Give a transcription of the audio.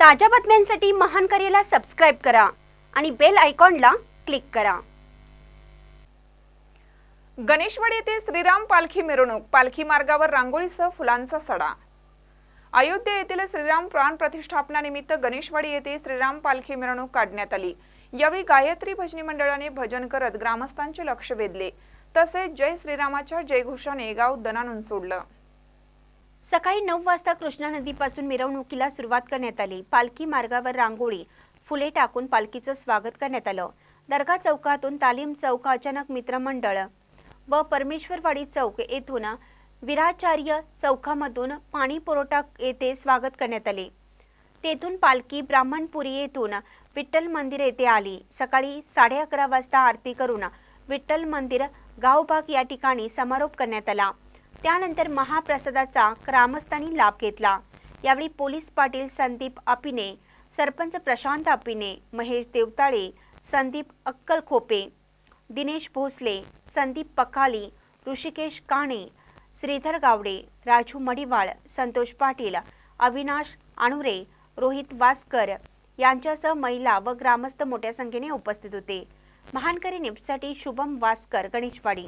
ताज्या बातम्यांसाठी महान करेला सबस्क्राईब करा आणि बेल आयकॉनला क्लिक करा. गणेशवाडी येथे श्रीराम पालखी मिरवणूक. पालखी मार्गावर रांगोळीसह फुलांचा सडा. अयोध्या येथील श्रीराम प्राण प्रतिष्ठापनानिमित्त गणेशवाडी येथे श्रीराम पालखी मिरवणूक काढण्यात आली. यावेळी गायत्री भजनी मंडळाने भजन करत ग्रामस्थांचे लक्ष वेधले. तसेच जय श्रीरामाच्या जयघोषाने गाव दणानून सोडलं. सकाळी नऊ वाजता कृष्णा नदीपासून मिरवणुकीला सुरुवात करण्यात आली. पालखी मार्गावर रांगोळी फुले टाकून पालखीचं स्वागत करण्यात आलं. दर्गा चौकातून तालीम चौक अचानक मित्रमंडळ व परमेश्वरवाडी चौक येथून विराचार्य चौकामधून पाणी पुरवठा येथे स्वागत करण्यात आले. तेथून पालखी ब्राह्मणपुरी येथून विठ्ठल मंदिर येथे आली. सकाळी साडे अकरा वाजता आरती करून विठ्ठल मंदिर गावभाग या ठिकाणी समारोप करण्यात आला. त्यानंतर महाप्रसादाचा ग्रामस्थांनी लाभ घेतला. यावेळी पोलीस पाटील संदीप अपिने सरपंच प्रशांत अपिने महेश देवताळे संदीप अक्कल खोपे दिनेश भोसले संदीप पकाली ऋषिकेश काणे श्रीधर गावडे राजू मडिवाळ संतोष पाटील अविनाश आणुरे रोहित वासकर यांच्यासह महिला व ग्रामस्थ मोठ्या संख्येने उपस्थित होते. महानकरी न्यूजसाठी शुभम वासकर गणेशवाडी.